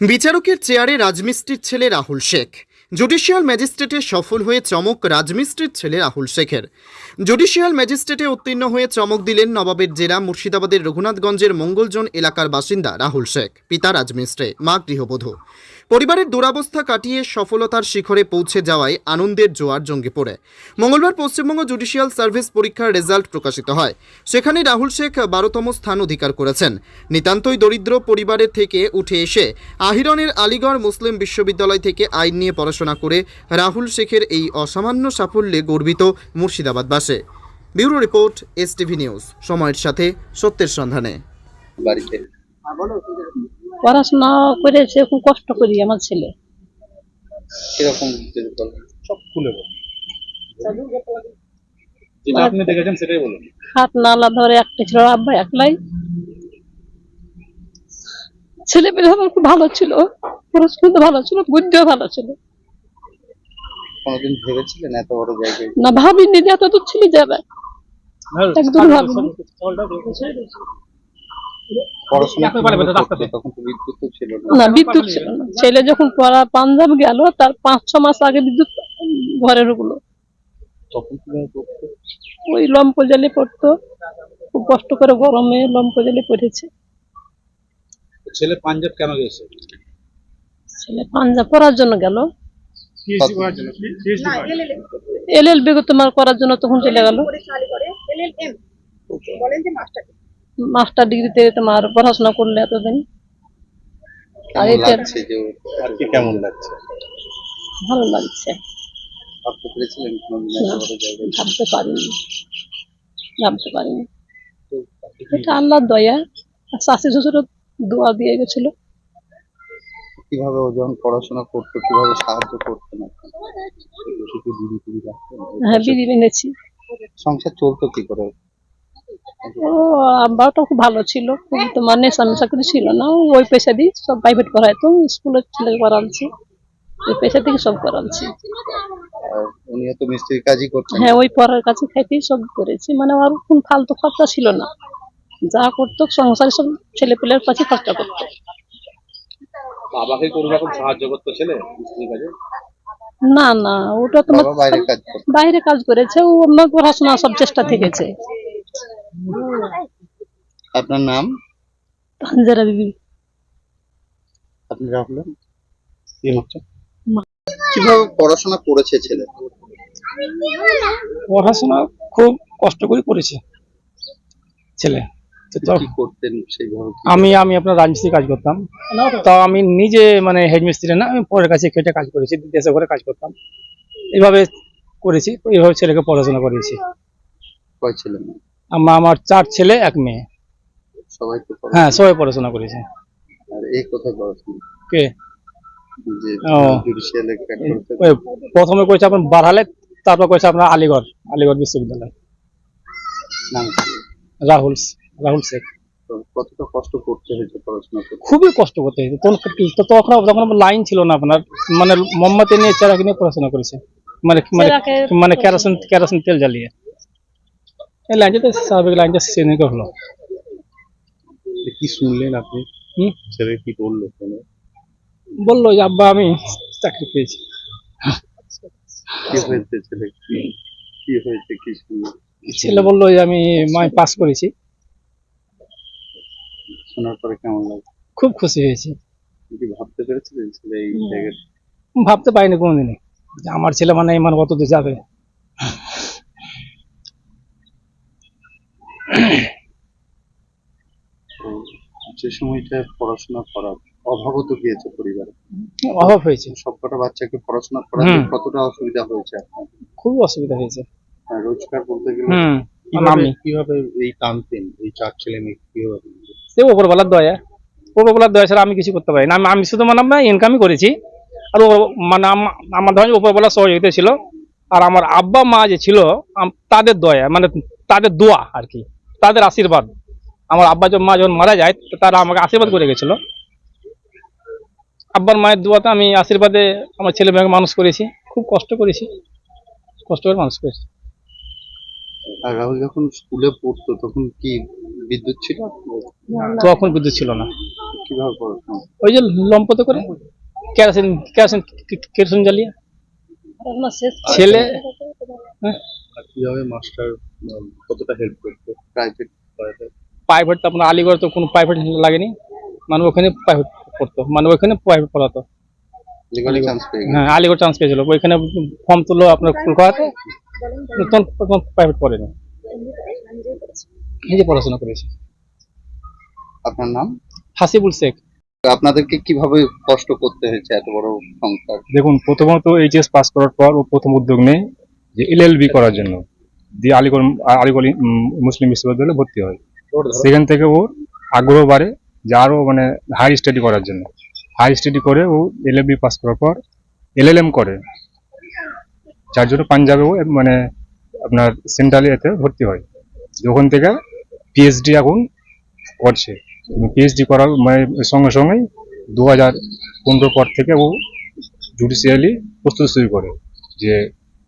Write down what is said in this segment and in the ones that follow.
বিচারকের চেয়ারে রাজমিস্ত্রির ছেলে রাহুল শেখ। জুডিশিয়াল ম্যাজিস্ট্রেটে সফল হয়ে চমক রাজমিস্ত্রির ছেলে রাহুল শেখের। জুডিশিয়াল ম্যাজিস্ট্রেটে উত্তীর্ণ হয়ে চমক দিলেন নবাবের জেলা মুর্শিদাবাদের রঘুনাথগঞ্জের মঙ্গলজন এলাকার বাসিন্দা রাহুল শেখ, পিতা রাজমিস্ত্রি, মা গৃহবধূ। পরিবারের দুরাবস্থা কাটিয়ে সফলতার শিখরে পৌঁছে যাওয়ায় আনন্দের জোয়ার জঙ্গি পড়ে। মঙ্গলবার পশ্চিমবঙ্গ জুডিশিয়াল সার্ভিস পরীক্ষার রেজাল্ট প্রকাশিত হয়। সেখানে রাহুল শেখ বারোতম স্থান অধিকার করেছেন। নিতান্তই দরিদ্র পরিবারের থেকে উঠে এসে আহিরনের আলিগড় মুসলিম বিশ্ববিদ্যালয় থেকে আইন নিয়ে পড়াশোনা করে রাহুল শেখের এই অসামান্য সাফল্যে গর্বিত মুর্শিদাবাদবাসে bureau report S TV news সময়ের সাথে সত্যের সন্ধানে। বাড়িতে। পড়াশোনা করেছে খুব কষ্ট করি আমার ছেলে। কীরকম সব খুলে বলুন। যেটা আপনি দেখেছেন সেটাই বলুন। হাত নালা ধরে একটা ছিল আব্বা একলাই। ছেলে পেলে আমার খুব ভালো ছিল পড়াশোনা ভালো ছিল বুদ্ধিও ভালো ছিল। কোনোদিন ভেবেছিলেন এত বড় জায়গায়? না ভাবিনি যে এত যাবে। একদম ভাবিনি। তো বিদ্যুৎ তো ছিল না। না বিদ্যুৎ ছিল না। ছেলে যখন পড়া পাঞ্জাব গেল তার পাঁচ ছ মাস আগে বিদ্যুৎ ঘরে ঢুকলো। তখন কীভাবে করতে ওই লম্প জালে পড়তো। খুব কষ্ট করে গরমে লম্প জালে পড়েছে। ছেলে পাঞ্জাব কেন গেছে? ছেলে পাঞ্জাব পড়ার জন্য গেল। পিএইচডি করার জন্য পিএইচডি এল এল বেগ তোমার করার জন্য তখন চলে গেল। মাস্টার ডিগ্রিতে তোমার পড়াশোনা করলে এতদিন। আর এটা কেমন লাগছে? ভালো লাগছে। ভাবতে পেরেছিলেন পারিনি। ভাবতে পারিনি। এটা আল্লাহর দয়া। শাশি শ্বশুরও দোয়া দিয়ে গেছিল। কীভাবে ও যখন পড়াশোনা করতো কীভাবে সাহায্য করতেন দিদি হ্যাঁ সংসার চলতো কি করে? ও খুব ভালো ছিল। খুব মেশা কিছু ছিল না। ওই পয়সা দিয়ে সব প্রাইভেট পড়াইতো। স্কুলের ছেলে ওই পয়সা থেকে সব করাচ্ছি তো মিস্ত্রির কাজই করতেন? হ্যাঁ ওই পড়ার কাছে খাইতেই সব করেছি। মানে আর কোন ফালতু খরচা ছিল না। যা করতো সংসারে সব ছেলে পেলের কাছে খরচা করতো। বাবাকে কোনো রকম সাহায্য করতো ছেলে মিস্ত্রির কাজে? না না ওটা তোমার বাইরে কাজ বাইরে কাজ করেছে ও আমার পড়াশোনা সব চেষ্টা থেকেছে। আপনার নাম? তানজারা বিবি। আপনি কি হচ্ছে? কীভাবে পড়াশোনা করেছে ছেলে? পড়াশোনা খুব কষ্ট করে করেছে ছেলে। কি করতেন সেইভাবে আমি আমি আপনার রাজমিস্ত্রি কাজ করতাম। তো আমি নিজে মানে হেডমিস্ত্রি না আমি পরের কাছে খেটে কাজ করেছি দেশে ঘরে কাজ করতাম। এইভাবে করেছি এইভাবে ছেলেকে পড়াশোনা করিয়েছি। কয় ছেলে? আমার আমার চার ছেলে এক মেয়ে। সবাই হ্যাঁ সবাই পড়াশোনা করেছে। আর এই কোথায় পড়াশোনা কে? প্রথমে করেছে আপনার বারহালে তারপর করেছে আপনার আলিগড় আলিগড় বিশ্ববিদ্যালয়। নাম কি? রাহুল শেখ কতটা কষ্ট করতে হয়েছে পড়াশোনা খুবই কষ্ট করতে হয়েছে। তখন তো তখন তখন লাইন ছিল না আপনার মানে মোমবাতি নিয়ে চেরাকে নিয়ে পড়াশোনা করেছে। মানে মানে মানে কেরোসিন কেরোসিন তেল জ্বালিয়ে। এই লাইনটা তো স্বাভাবিক লাইনটা সেদিকে হলো কি শুনলেন আপনি? হুম? ছেলে কি বলল শুনে বলল যে আব্বা আমি চাকরি পেয়েছি। কি হয়েছে ছেলে? কি কি হয়েছে কি ছেলে বলল যে আমি মাই পাস করেছি। শোনার পরে কেমন লাগে? খুব খুশি হয়েছি। কি ভাবতে পেরেছিলেন ছেলে এই জায়গায় ভাবতে পারিনি কোনোদিনই যে আমার ছেলে মানে এই মানে কত দূর যাবে যে সময়টা পড়াশোনা করা অভাবও তো গিয়েছে পরিবারে। অভাব হয়েছে। সবকটা বাচ্চাকে পড়াশোনা করাতে হুম। কতটা অসুবিধা হয়েছে আপনার? খুবই অসুবিধা হয়েছে। আর রোজগার বলতে গেলে আমি কীভাবে এই টানতেন এই চার ছেলে মেয়ে কীভাবে সে ওপরবেলার দয়া। ওপরবেলার দয়া ছাড়া আমি কিছু করতে পারি না। আমি- শুধু মানে আমরা ইনকামই করেছি। আর মানে আম- আমার ধরেন ওপরবেলা সহযোগিতা ছিল। আর আমার আব্বা, মা যে ছিল তাদের দয়া মানে তাদের দোয়া আর কি, তাদের আশীর্বাদ। আমার আব্বা যখন মা যখন মারা যায়, তারা আমাকে আশীর্বাদ করে গেছিল। আব্বার মায়ের দোয়াতে আমি আশীর্বাদে আমার ছেলে মেয়েকে মানুষ করেছি। খুব কষ্ট করেছি। কষ্ট করে মানুষ করেছি। আর রাহুল যখন স্কুলে পড়তো, তখন কি বিদ্যুৎ ছিল? তখন বিদ্যুৎ ছিল না। কীভাবে পড়াশোনা ওই যে লম্পতে করে? কেরোসিন কেরোসিন কেরোসিন জ্বালিয়ে। করে- ছেলে হ্যাঁ, কীভাবে মাস্টার কতটা হেল্প করতো? প্রাইভেট প্রাইভেট তো আপনার আলিগড় তো কোনো প্রাইভেট লাগেনি। মানে ওখানে প্রাইভেট পড়তো। মানে ওখানে প্রাইভেট পড়াতো। চান্স হ্যাঁ আলিগড় চান্স পেয়েছিল। ওইখানে ফর্ম তুললো আপনার কলকাতাতে। তখন প্রাইভেট পড়েনি। নিজে পড়াশোনা করেছি। আপনার নাম? হাসিবুল শেখ। আপনাদেরকে কীভাবে কষ্ট করতে হয়েছে এত বড় সংসার? দেখুন প্রথমত এইচএস পাস করার পর ও প্রথম উদ্যোগ নেই যে এলএলবি করার জন্য দিয়ে আলিগড় আলিগড় মুসলিম বিশ্ববিদ্যালয়ে ভর্তি হয়। সেখান থেকে ওর আগ্রহ বাড়ে যে আরও মানে হাই স্টাডি করার জন্য। হাই স্টাডি করে ও এলএলবি পাস করার পর এলএলএম করে। যার জন্য পাঞ্জাবে ও মানে আপনার সেন্ট্রাল এতে ভর্তি হয়। ওখান থেকে পিএইচডি এখন করছে। পিএইচডি করার মানে সঙ্গে সঙ্গেই দু হাজার পনেরো পর থেকে ও জুডিশিয়ালি প্রস্তুতি শুরু করে যে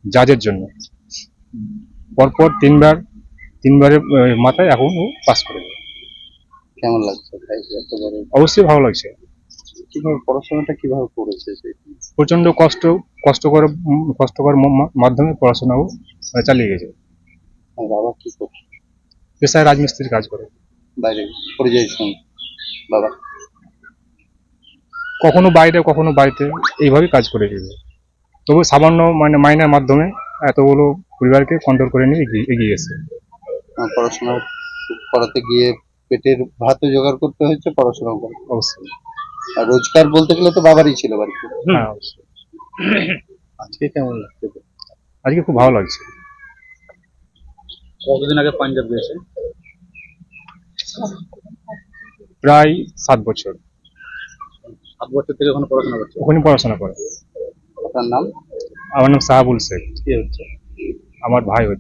জাজের জন্য। পরপর তিনবার তিনবারের মাথায় এখন ও পাস করে। কেমন লাগছে? অবশ্যই ভালো লাগছে। কীভাবে পড়াশোনাটা কীভাবে করেছে প্রচণ্ড কষ্ট কষ্টকর কষ্টকর মাধ্যমে পড়াশোনাও চালিয়ে গেছে। বাবা কি করছে? পেশায় রাজমিস্ত্রির কাজ করে। বাইরে পরিযায়ী শ্রমিক বাবা। কখনো বাইরে কখনো বাড়িতে এইভাবেই কাজ করে গেছে। তবু সামান্য মানে মাইনের মাধ্যমে এতগুলো পরিবারকে কন্ট্রোল করে নিয়ে এগিয়ে এগিয়ে গেছে। পড়াশোনা করাতে গিয়ে পেটের ভাতও জোগাড় করতে হয়েছে পড়াশোনা করে অবশ্যই। আর রোজগার বলতে গেলে তো বাবারই ছিল বাড়িতে। হ্যাঁ অবশ্যই। আজকে কেমন লাগছে? আজকে খুব ভালো লাগছে। কতদিন আগে পাঞ্জাব গেছে প্রায় সাত বছর। সাত বছর থেকে ওখানে পড়াশোনা করছে? ওখানে পড়াশোনা করে। আপনার নাম? আমার নাম সাহাবুল শেখ। কি হচ্ছে? আমার ভাই হচ্ছে।